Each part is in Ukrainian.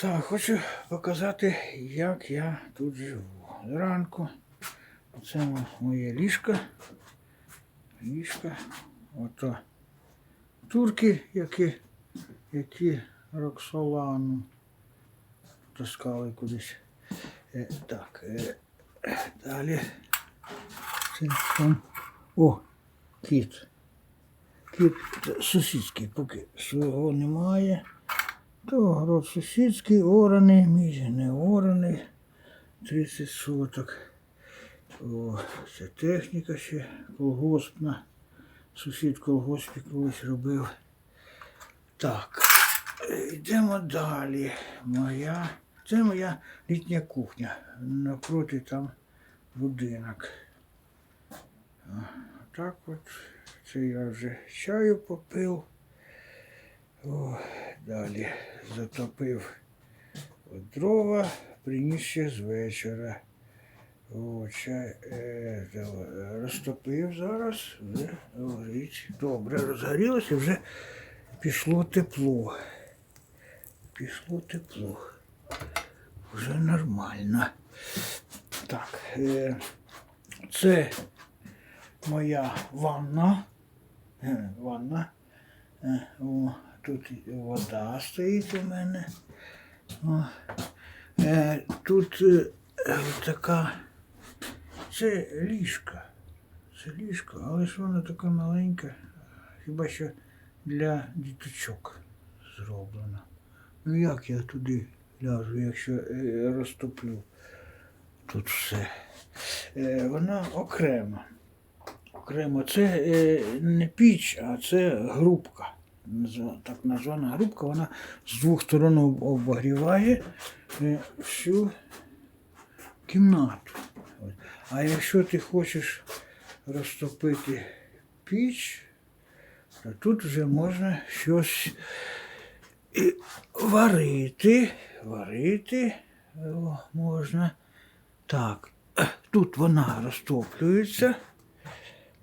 Так, хочу показати, як я тут живу. Зранку. Це мо- моє ліжко. Ліжко. Ото турки, які, які Роксолану таскали кудись. Е, так, е, далі. Це там. О, кіт. Кіт сусідський, поки свого немає. То город сусідський, ораний, мій не ораний. 30 соток. О, це техніка ще колгоспна. Сусід колгоспі колись робив. Так, йдемо далі. Моя. Це моя літня кухня. Напроти там будинок. Так от. Це я вже чаю попив. О, далі затопив дрова, приніс ще з вечора. О, чай е, розтопив зараз, вже горить. Добре, розгорілося, вже пішло тепло. Пішло тепло. Вже нормально. Так, е, це моя ванна. Е, Ванна. Е, тут вода стоїть у мене. О, е, тут е, така. Це ліжка. Це ліжко, але ж вона така маленька. Хіба що для діточок зроблена. Ну як я туди ляжу, якщо е, розтоплю тут все. Е, вона окрема. Окремо. Це е, не піч, а це грубка. Так названа грубка, вона з двох сторон об- обогріває е, всю кімнату. А якщо ти хочеш розтопити піч, то тут вже можна щось варити. Варити можна. Так, тут вона розтоплюється.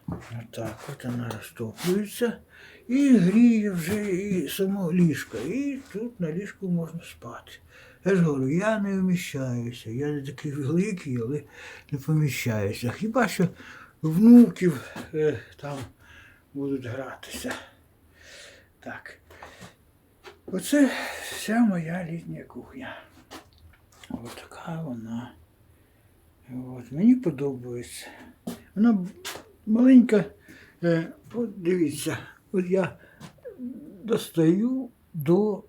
Отак от вона розтоплюється і гріє вже і само ліжко. І тут на ліжку можна спати. Я ж говорю, я не вміщаюся. Я не такий великий, але не поміщаюся. Хіба що внуків е, там будуть гратися. Так. Оце вся моя літня кухня. Ось така вона. От, мені подобається. Вона маленька. Е, дивіться, от я достаю до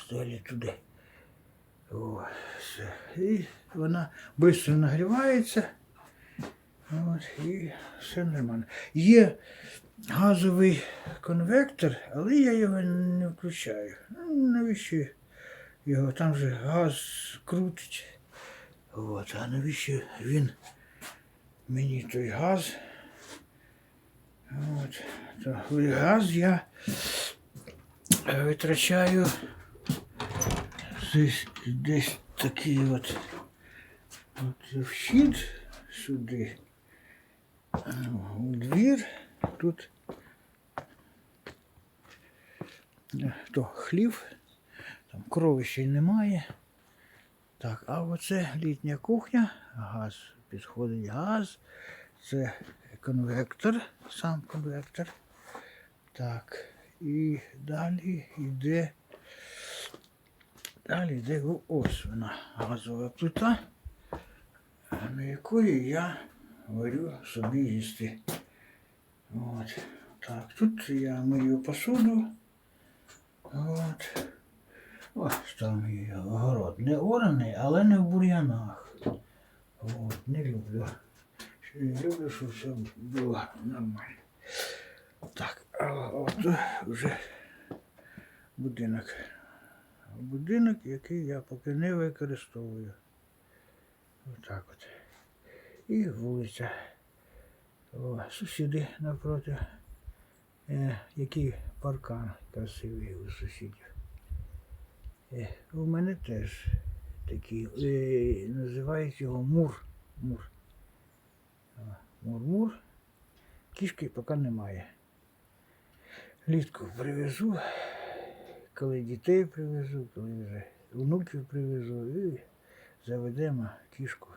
стелі туди. О, все. І вона швидко нагрівається. От, і все нормально. Є газовий конвектор, але я його не включаю. Ну, навіщо його? Там же газ крутить. От, а навіщо він мені той газ? От, то газ я е, витрачаю десь, десь такий от, от вхід сюди. У двір тут е, то хлів, там крови ще й немає. Так, а оце літня кухня, газ, підходить газ, це конвектор, сам конвектор. Так, і далі йде. Далі йде ось вона газова плита, на якої я варю собі їсти. От. Так, тут я мию посуду. От. Ось там є огород. Не ораний, але не в бур'янах. От, не люблю. Люблю, щоб все було нормально. Так, а от вже будинок. Будинок, який я поки не використовую. Отак от. І вулиця. О, сусіди напроти. Е, який паркан красивий у сусідів. У мене теж такий, е, називають його мур. Мур. Мур-мур. Кішки поки немає. Літку привезу, коли дітей привезу, коли вже внуків привезу, і заведемо кішку